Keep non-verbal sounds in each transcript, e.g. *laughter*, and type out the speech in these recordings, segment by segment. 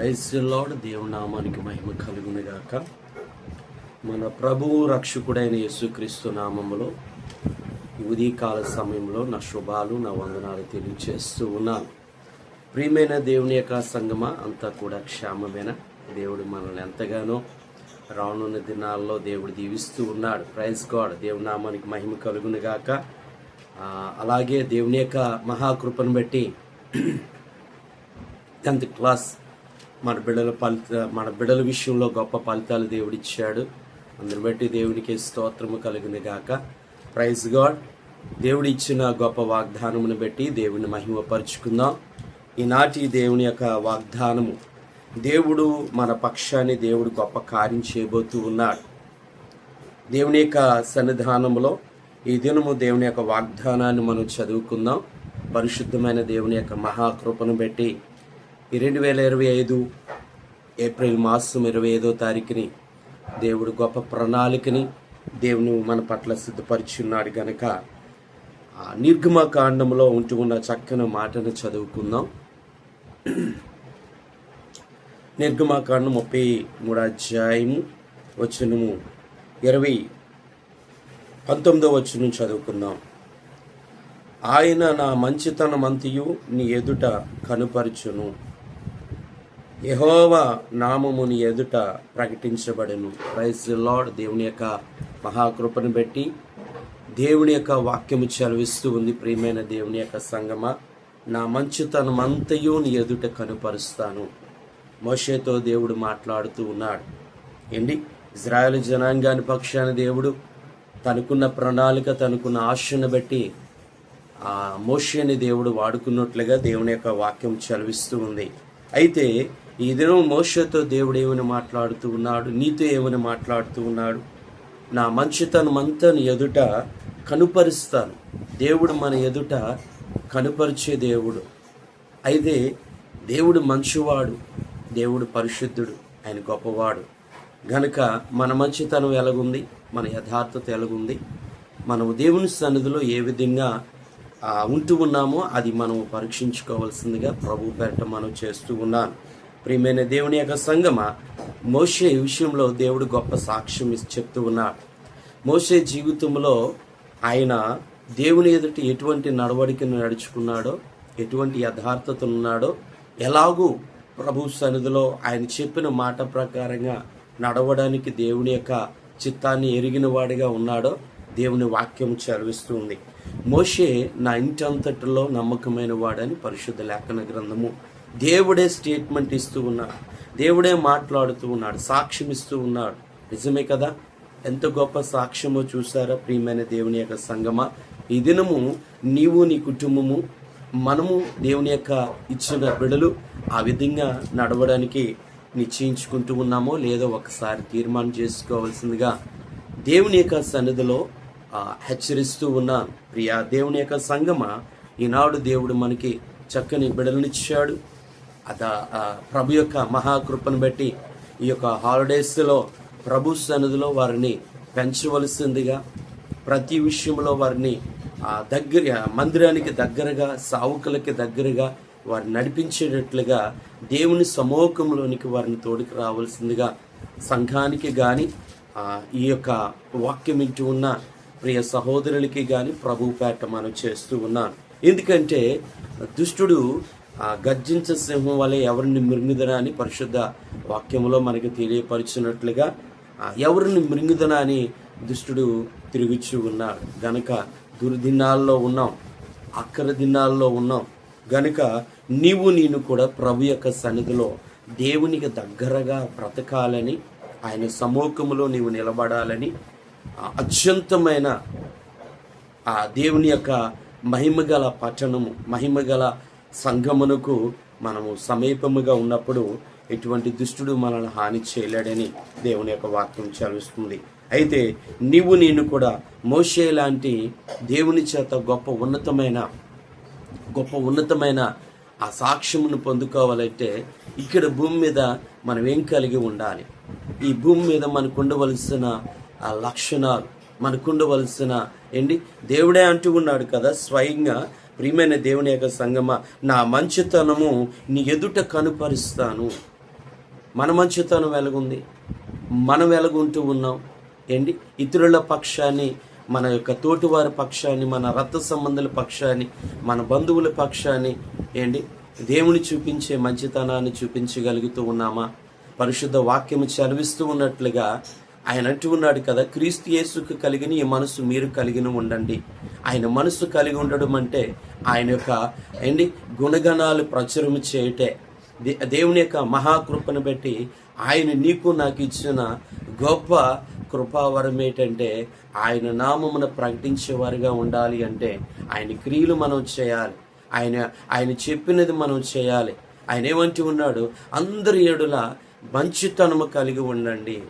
క్రైస్తలోడు దేవునామానికి మహిమ కలుగునుగాక. మన ప్రభువు రక్షకుడైన యేసుక్రీస్తు నామములో ఉదయకాల సమయంలో నా శుభాలు నా వందనాలు తెలియచేస్తూ ఉన్నాను. ప్రియమైన దేవుని యొక్క సంగమ అంతా కూడా క్షేమమైన? దేవుడు మనల్ని ఎంతగానో రానున్న దినాల్లో దేవుడు దీవిస్తూ ఉన్నాడు. ప్రైజ్ గాడ్ దేవునామానికి మహిమ కలుగునుగాక. అలాగే దేవుని యొక్క మహాకృపను బట్టి *clears throat* టెన్త్ క్లాస్ మన బిడ్డల ఫలిత మన బిడ్డల విషయంలో గొప్ప ఫలితాలు దేవుడిచ్చాడు. అందుని బట్టి దేవునికి స్తోత్రము కలిగింది గాక. ప్రైజ్ గాడ్ దేవుడు ఇచ్చిన గొప్ప వాగ్దానమును బట్టి దేవుని మహిమపరుచుకుందాం. ఈనాటి దేవుని యొక్క వాగ్దానము దేవుడు మన పక్షాన్ని దేవుడు గొప్ప కార్యం చేయబోతూ ఉన్నాడు. దేవుని యొక్క సన్నిధానంలో ఈ దినము దేవుని యొక్క వాగ్దానాన్ని మనం చదువుకుందాం. పరిశుద్ధమైన దేవుని యొక్క మహాకృపను బట్టి ఈ రెండు వేల ఇరవై ఐదు ఏప్రిల్ మాసం ఇరవై ఐదో తారీఖుని దేవుడు గొప్ప ప్రణాళికని దేవుని మన పట్ల సిద్ధపరిచున్నాడు గనక ఆ నిర్గమ కాండంలో ఉంటూ ఉన్న చక్కని మాటను చదువుకుందాం. నిర్గమాకాండం ముప్పై మూడు అధ్యాయము వచనము ఇరవై పంతొమ్మిదో వచనం చదువుకుందాం. ఆయన నా మంచితనమంతియు నీ ఎదుట కనుపరచును. యహోవా నామముని ఎదుట ప్రకటించబడను. ప్రైజ్ లార్డ్ దేవుని యొక్క మహాకృపను బట్టి దేవుని యొక్క వాక్యము చదివిస్తూ ఉంది. ప్రియమైన దేవుని యొక్క సంగమ నా మంచితనమంతయు నీ ఎదుట కనుపరుస్తాను. మోషేతో దేవుడు మాట్లాడుతూ ఉన్నాడు. ఏంటి? ఇజ్రాయెల్ జనాంగాని పక్షాన దేవుడు తనకున్న ప్రణాళిక తనకున్న ఆశను బట్టి ఆ మోషేని దేవుడు వాడుకున్నట్లుగా దేవుని యొక్క వాక్యం చదివిస్తూ ఉంది. అయితే ఈ దినం మోషతో దేవుడు ఏమని మాట్లాడుతూ ఉన్నాడు? నీతో ఏమని మాట్లాడుతూ ఉన్నాడు? నా మంచితనం అంతా ఎదుట కనుపరుస్తాను. దేవుడు మన ఎదుట కనుపరిచే దేవుడు. అయితే దేవుడు మంచివాడు దేవుడు పరిశుద్ధుడు ఆయన గొప్పవాడు. గనుక మన మంచితనం ఎలాగుంది? మన యథార్థత ఎలాగుంది? మనము దేవుని సన్నిధిలో ఏ విధంగా ఉంటూ ఉన్నామో అది మనం పరీక్షించుకోవాల్సిందిగా ప్రభు పేరట మనం చేస్తూ ఉన్నాను. ప్రియమైన దేవుని యొక్క సంగమ మోషే విషయంలో దేవుడు గొప్ప సాక్ష్యం ఇచ్చి చెప్తూ ఉన్నాడు. మోషే జీవితంలో ఆయన దేవుని ఎదుట ఎటువంటి నడవడికను నడుచుకున్నాడో ఎటువంటి యథార్థత ఉన్నాడో ఎలాగూ ప్రభు సన్నిధిలో ఆయన చెప్పిన మాట ప్రకారంగా నడవడానికి దేవుని యొక్క చిత్తాన్ని ఎరిగిన వాడిగా ఉన్నాడో దేవుని వాక్యం చదివిస్తుంది. మోషే నా ఇంటంతటిలో నమ్మకమైన వాడని పరిశుద్ధ లేఖన గ్రంథము దేవుడే స్టేట్మెంట్ ఇస్తూ ఉన్నాడు. దేవుడే మాట్లాడుతూ ఉన్నాడు. సాక్ష్యం ఇస్తూ ఉన్నాడు. నిజమే కదా? ఎంత గొప్ప సాక్ష్యమో చూసారా ప్రియమైన దేవుని యొక్క సంగమ? ఈ దినము నీవు నీ కుటుంబము మనము దేవుని యొక్క ఇచ్చిన బిడలు ఆ విధంగా నడవడానికి నిశ్చయించుకుంటూ ఉన్నామో లేదో ఒకసారి తీర్మానం చేసుకోవాల్సిందిగా దేవుని యొక్క సన్నిధిలో హెచ్చరిస్తూ ఉన్నాను ప్రియా దేవుని యొక్క సంగమ? ఈనాడు దేవుడు మనకి చక్కని బిడలనిచ్చాడు అద ప్రభు యొక్క మహాకృపను బట్టి ఈ యొక్క హాలిడేస్లో ప్రభు సన్నిధిలో వారిని పెంచవలసిందిగా ప్రతి విషయంలో వారిని దగ్గర మందిరానికి దగ్గరగా సావుకులకి దగ్గరగా వారిని నడిపించేటట్లుగా దేవుని సమూహంలోనికి వారిని తోడుకు రావాల్సిందిగా సంఘానికి కానీ ఈ యొక్క వాక్యం ఇంటి ఉన్న ప్రియ సహోదరులకి కానీ ప్రభు పేట మనం చేస్తూ ఉన్నాను. ఎందుకంటే దుష్టుడు గర్జించ సింహం వలె ఎవరిని మృంగుదనా అని పరిశుద్ధ వాక్యంలో మనకి తెలియపరిచినట్లుగా ఎవరిని మృంగుదనా అని దుష్టుడు తిరుగుచూ ఉన్నాడు. గనక దుర్దినాల్లో ఉన్నాం అక్కర దినాల్లో ఉన్నాం గనుక నీవు నేను కూడా ప్రభు యొక్క సన్నిధిలో దేవునికి దగ్గరగా బ్రతకాలని ఆయన సమూహములో నీవు నిలబడాలని అత్యంతమైన ఆ దేవుని యొక్క మహిమగల పట్టణము మహిమగల సంఘమునకు మనము సమీపముగా ఉన్నప్పుడు ఎటువంటి దుష్టుడు మనల్ని హాని చేయలేడని దేవుని యొక్క వాక్యం చదివిస్తుంది. అయితే నీవు నేను కూడా మోషే లాంటి దేవుని చేత గొప్ప ఉన్నతమైన గొప్ప ఉన్నతమైన ఆ సాక్ష్యమును పొందుకోవాలంటే ఇక్కడ భూమి మీద మనం ఏం కలిగి ఉండాలి? ఈ భూమి మీద మనకు ఉండవలసిన ఆ లక్షణాలు మనకు ఉండవలసిన ఏంటి? దేవుడే అంటూ ఉన్నాడు కదా స్వయంగా ప్రియమైన దేవుని యొక్క సంగమ నా మంచితనము నీ ఎదుట కనుపరుస్తాను. మన మంచితనం వెలుగుంది మనం వెలుగుంటూ ఉన్నాం? ఏంటి? ఇతరుల పక్షాన్ని మన యొక్క తోటివారి పక్షాన్ని మన రక్త సంబంధుల పక్షాన్ని మన బంధువుల పక్షాన్ని ఏంటి? దేవుని చూపించే మంచితనాన్ని చూపించగలుగుతూ ఉన్నామా? పరిశుద్ధ వాక్యము చదివిస్తూ ఉన్నట్లుగా ఆయన అంటూ ఉన్నాడు కదా క్రీస్తు యేసుకు కలిగిన ఈ మనసు మీరు కలిగిన ఉండండి. ఆయన మనసు కలిగి ఉండడం అంటే ఆయన యొక్క ఏంటి గుణగణాలు ప్రచురము చేయటే. దే- దేవుని యొక్క మహాకృపను బట్టి ఆయన నీకు నాకు ఇచ్చిన గొప్ప కృపావరం ఏంటంటే ఆయన నామమును ప్రకటించేవారుగా ఉండాలి అంటే ఆయన క్రియలు మనం చేయాలి. ఆయన ఆయన చెప్పినది మనం చేయాలి. ఆయన ఏమంటూ ఉన్నాడు అందరి ఏడుల మంచితనము కలిగి ఉండండి.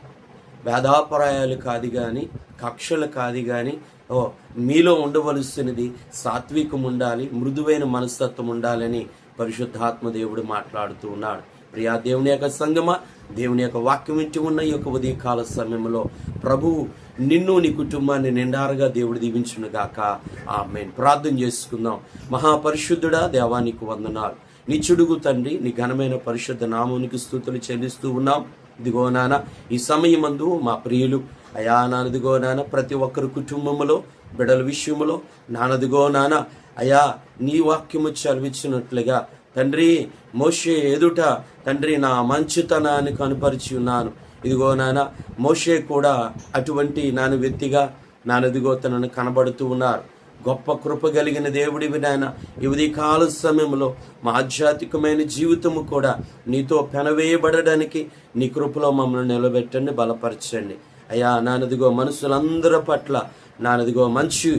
వేదాపరాయాలు కాదు కానీ కక్షలు కాదు కానీ ఓ మీలో ఉండవలసినది సాత్వికం ఉండాలి మృదువైన మనస్తత్వం ఉండాలని పరిశుద్ధాత్మ దేవుడు మాట్లాడుతూ ఉన్నాడు. ప్రియా దేవుని యొక్క సంగమ దేవుని యొక్క వాక్యం ఇంటి ఉన్న ఈ యొక్క ఉదయకాల సమయంలో ప్రభువు నిన్ను నీ కుటుంబాన్ని నిండారుగా దేవుడు దీవించును గాక. ఆమె ప్రార్థన చేసుకుందాం. మహాపరిశుద్ధుడా దేవానికి వందనాలు. నీ చుడుగు తండ్రి నీ ఘనమైన పరిశుద్ధ నామునికి స్థుతులు చెల్లిస్తూ ఉన్నాం. ఇదిగో నాన్న ఈ సమయమందు మా ప్రియులు అయా నానదిగో నాన్న ప్రతి ఒక్కరి కుటుంబములో బిడల విషయములో నానదిగో నాన్న అయా నీ వాక్యము చదివించినట్లుగా తండ్రి మోషే ఎదుట తండ్రి నా మంచితనాన్ని కనుపరిచి ఉన్నాను. ఇదిగో నాన్న మోషే కూడా అటువంటి నాన్న వ్యక్తిగా నానదిగో తనను కనబడుతూ ఉన్నారు. గొప్ప కృప కలిగిన దేవుడివి నాయన. ఈ కాల సమయంలో మా ఆధ్యాత్మికమైన జీవితము కూడా నీతో పెనవేయబడడానికి నీ కృపలో మమ్మల్ని నిలబెట్టండి బలపరచండి. అయ్యా నానదిగో మనుషులందరి పట్ల నానదిగో మంచి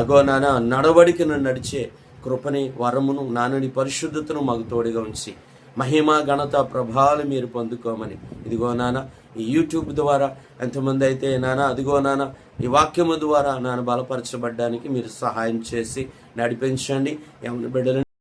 అగో నాన్న నడవడికను నడిచే కృపని వరమును నానని పరిశుద్ధతను మాకు తోడుగా ఉంచి మహిమ ఘనత ప్రభావాలు మీరు పొందుకోమని. ఇదిగో నాన్న ఈ యూట్యూబ్ ద్వారా ఎంతమంది అయితే నాన్న అదిగో నాన్న ఈ వాక్యము ద్వారా నన్ను బలపరచబడ్డానికి మీరు సహాయం చేసి నడిపించండి. ఎవరి బిడ్డలను